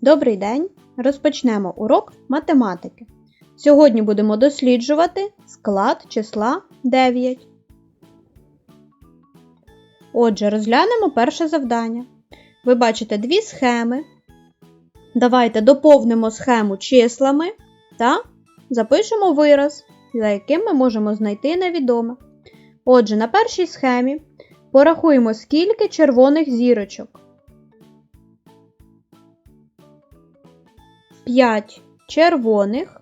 Добрий день! Розпочнемо урок математики. Сьогодні будемо досліджувати склад числа 9. Отже, розглянемо перше завдання. Ви бачите дві схеми. Давайте доповнимо схему числами та запишемо вираз, за яким ми можемо знайти невідоме. Отже, на першій схемі порахуємо, скільки червоних зірочок. 5 червоних,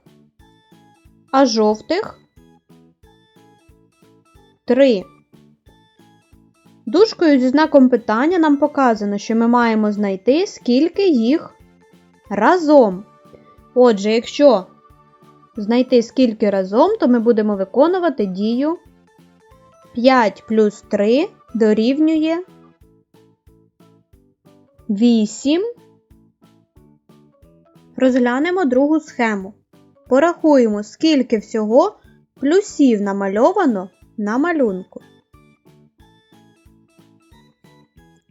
а жовтих 3. Дужкою зі знаком питання нам показано, що ми маємо знайти, скільки їх разом. Отже, якщо знайти скільки разом, то ми будемо виконувати дію 5 плюс 3 дорівнює 8. Розглянемо другу схему. Порахуємо, скільки всього плюсів намальовано на малюнку.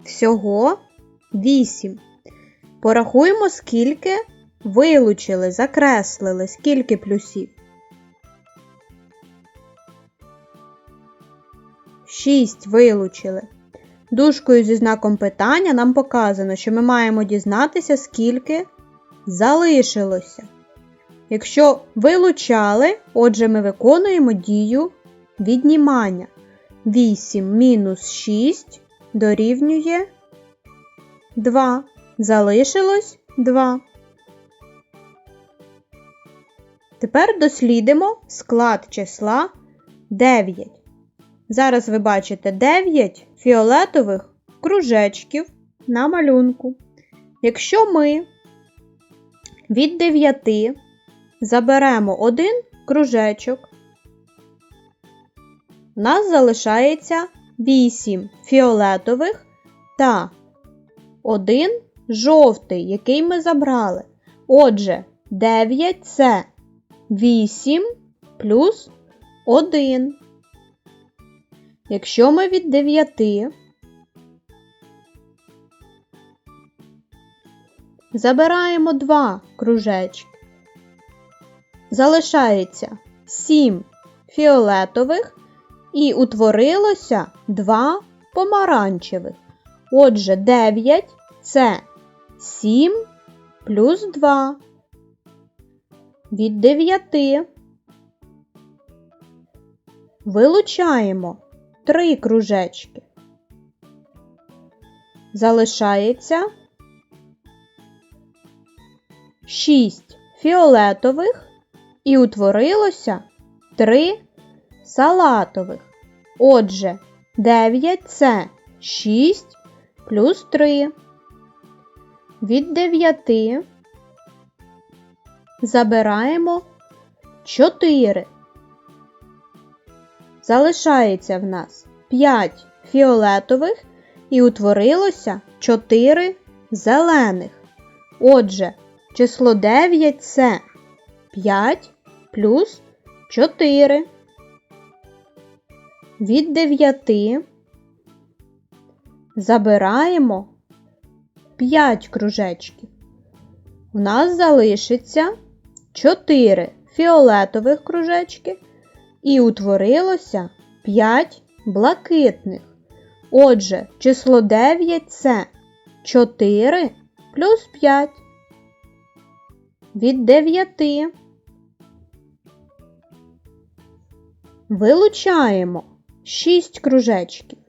Всього 8. Порахуємо, скільки вилучили, закреслили, скільки плюсів. 6 вилучили. Дужкою зі знаком питання нам показано, що ми маємо дізнатися, скільки залишилося. Якщо вилучали, отже, ми виконуємо дію віднімання. 8 мінус 6 дорівнює 2. Залишилось 2. Тепер дослідимо склад числа 9. Зараз ви бачите 9 фіолетових кружечків на малюнку. Якщо ми від 9 заберемо один кружечок, у нас залишається 8 фіолетових та 1 жовтий, який ми забрали. Отже, 9 це 8 плюс 1. Якщо ми від 9 забираємо 2 кружечки, залишається 7 фіолетових і утворилося 2 помаранчевих. Отже, 9 це 7 плюс 2. Від 9 вилучаємо 3 кружечки. Залишається 6 фіолетових і утворилося 3 салатових. Отже, 9 це 6 плюс 3. Від 9 забираємо 4. Залишається в нас 5 фіолетових і утворилося 4 зелених. Отже, число 9 це 5 плюс 4. Від 9 забираємо 5 кружечків. У нас залишиться 4 фіолетових кружечки і утворилося 5 блакитних. Отже, число 9 це 4 плюс 5. Від 9 вилучаємо 6 кружечків.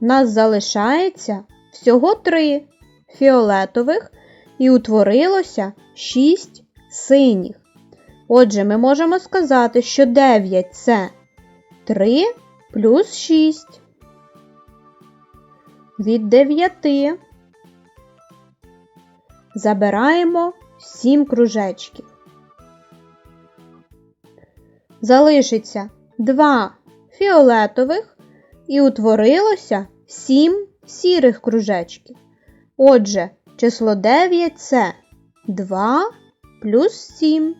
Нас залишається всього 3 фіолетових і утворилося 6 синіх. Отже, ми можемо сказати, що 9 це 3 плюс 6. Від 9 забираємо 7 кружечків. Залишиться 2 фіолетових і утворилося 7 сірих кружечків. Отже, число 9 це 2 плюс 7.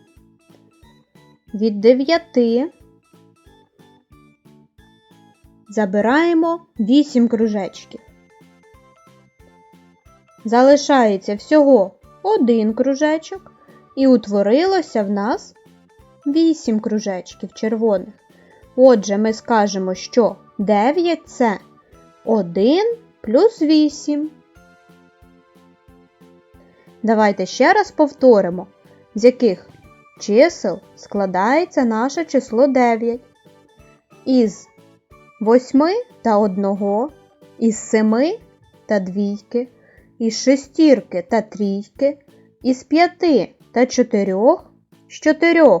Від 9 забираємо 8 кружечків. Залишається всього один кружечок, і утворилося в нас 8 кружечків червоних. Отже, ми скажемо, що 9 це 1 плюс 8. Давайте ще раз повторимо, з яких чисел складається наше число 9. Із 8 та 1, із 7 та 2, із шестірки та трійки, із 5 та 4, з 4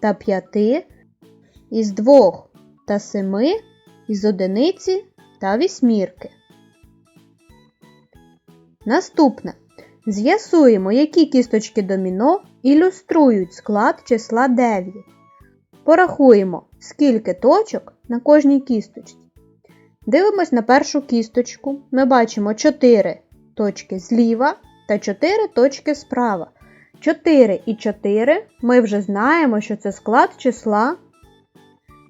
та 5, із 2 та 7, із одиниці та вісьмірки. Наступне. З'ясуємо, які кісточки доміно ілюструють склад числа 9. Порахуємо, скільки точок на кожній кісточці. Дивимось на першу кісточку. Ми бачимо 4 точки зліва та 4 точки справа. 4 і 4 ми вже знаємо, що це склад числа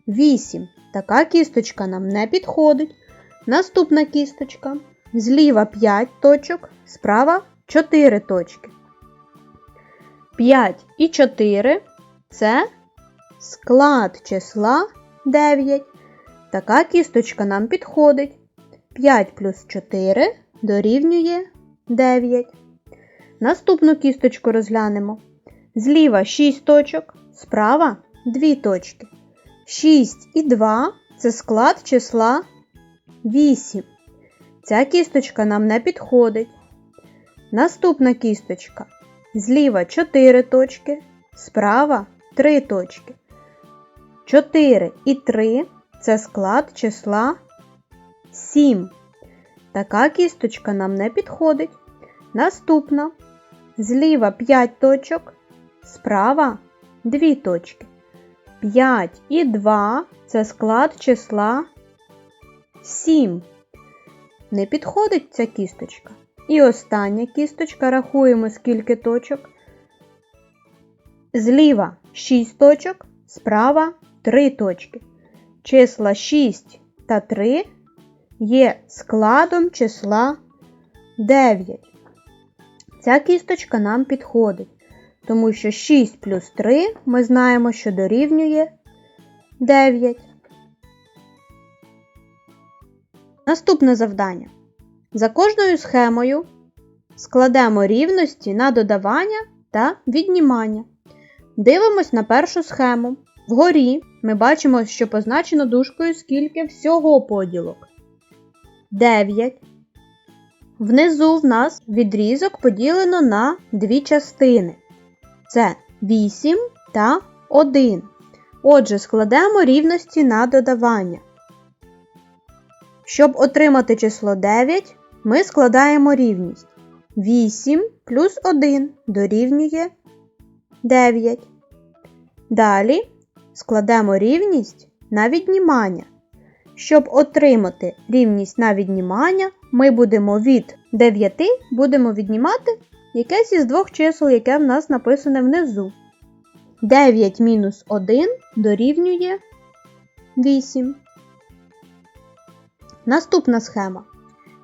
8. Така кісточка нам не підходить. Наступна кісточка. Зліва 5 точок, справа 4 точки. 5 і 4 це склад числа 9. Така кісточка нам підходить. 5 плюс 4 дорівнює 9. Наступну кісточку розглянемо. Зліва 6 точок, справа 2 точки. 6 і 2 це склад числа 8. Ця кісточка нам не підходить. Наступна кісточка. Зліва 4 точки, справа 3 точки. 4 і 3 це склад числа 7. Така кісточка нам не підходить. Наступна. Зліва 5 точок, справа 2 точки. 5 і 2 це склад числа 7. Не підходить ця кісточка. І остання кісточка рахуємо скільки точок. Зліва 6 точок, справа 3 точки. Числа 6 та 3 є складом числа 9. Ця кісточка нам підходить, тому що 6 плюс 3 ми знаємо, що дорівнює 9. Наступне завдання. За кожною схемою складемо рівності на додавання та віднімання. Дивимось на першу схему. Вгорі ми бачимо, що позначено дужкою скільки всього поділок. 9. Внизу в нас відрізок поділено на дві частини. Це 8 та 1. Отже, складемо рівності на додавання. Щоб отримати число 9, ми складаємо рівність 8 плюс 1 дорівнює 9. Далі складемо рівність на віднімання. Щоб отримати рівність на віднімання, ми будемо від 9 будемо віднімати якесь із двох чисел, яке в нас написане внизу. 9 мінус 1 дорівнює 8. Наступна схема.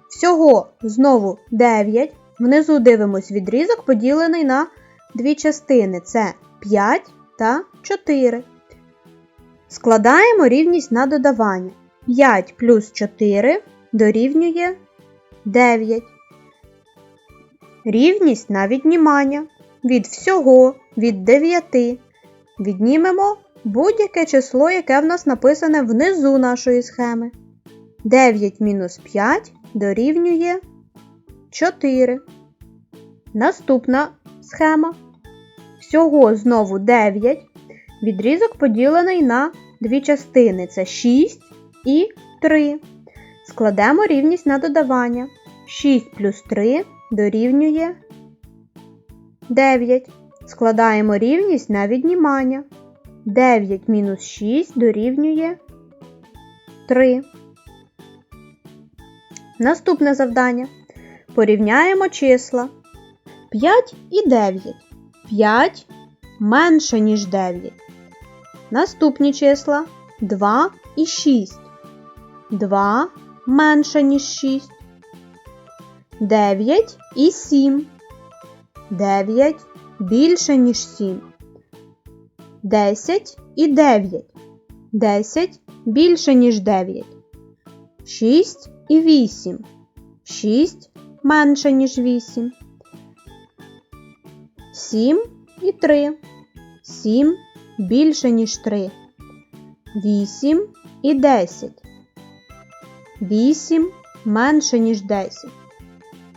Всього знову 9. Внизу дивимось відрізок, поділений на дві частини. Це 5 та 4. Складаємо рівність на додавання. 5 плюс 4 дорівнює 9. Рівність на віднімання. Від всього від 9 віднімемо будь-яке число, яке в нас написане внизу нашої схеми. 9 мінус 5 дорівнює 4. Наступна схема. Всього знову 9. Відрізок поділений на дві частини. Це 6 і 3. Складемо рівність на додавання. 6 плюс 3 дорівнює 9. Складаємо рівність на віднімання. 9 мінус 6 дорівнює 3. Наступне завдання. Порівняємо числа 5 і 9. 5 менше, ніж 9. Наступні числа 2 і 6. 2 менше, ніж 6. 9 і 7. 9 більше, ніж 7. 10 і 9. 10 більше, ніж 9. 6 і 8. 6 менше, ніж 8. 7 і 3. 7 більше, ніж 3. 8 і 10. 8 менше, ніж 10.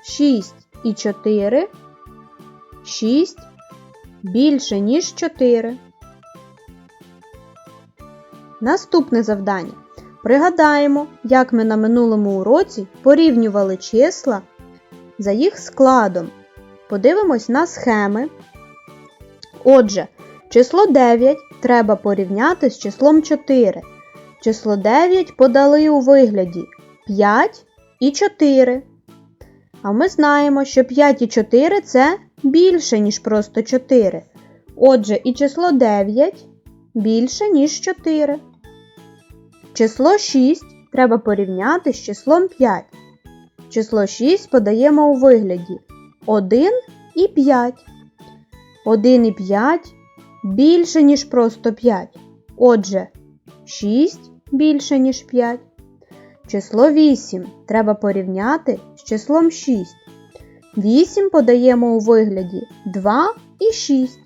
6 і 4. 6 більше, ніж 4. Наступне завдання. Пригадаємо, як ми на минулому уроці порівнювали числа за їх складом. Подивимось на схеми. Отже, число 9 треба порівняти з числом 4. Число 9 подали у вигляді 5 і 4. А ми знаємо, що 5 і 4 це більше, ніж просто 4. Отже, і число 9 більше, ніж 4. Число 6 треба порівняти з числом 5. Число 6 подаємо у вигляді 1 і 5. 1 і 5 більше, ніж просто 5. Отже, 6 більше, ніж 5. Число 8 треба порівняти з числом 6. 8 подаємо у вигляді 2 і 6.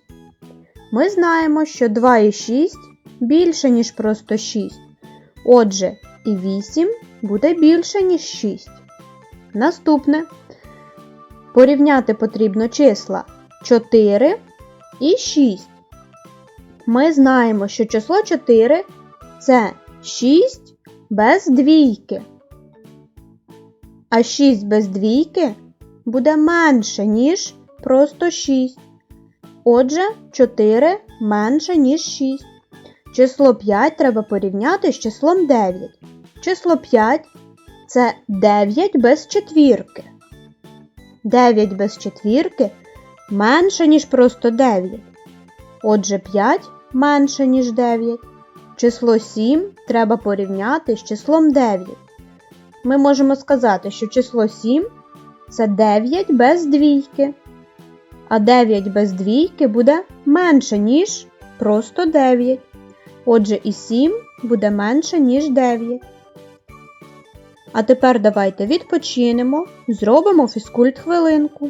Ми знаємо, що 2 і 6 більше, ніж просто 6. Отже, і 8 буде більше, ніж 6. Наступне. Порівняти потрібно числа 4 і 6. Ми знаємо, що число 4 це 6 без двійки. А 6 без двійки буде менше, ніж просто 6. Отже, 4 менше, ніж 6. Число 5 треба порівняти з числом 9. Число 5 це 9 без четвірки. 9 без четвірки менше, ніж просто 9. Отже, 5 менше, ніж 9. Число 7 треба порівняти з числом 9. Ми можемо сказати, що число 7 це 9 без двійки. А 9 без двійки буде менше, ніж просто 9. Отже, і 7 буде менше, ніж 9. А тепер давайте відпочинемо, зробимо фізкульт хвилинку.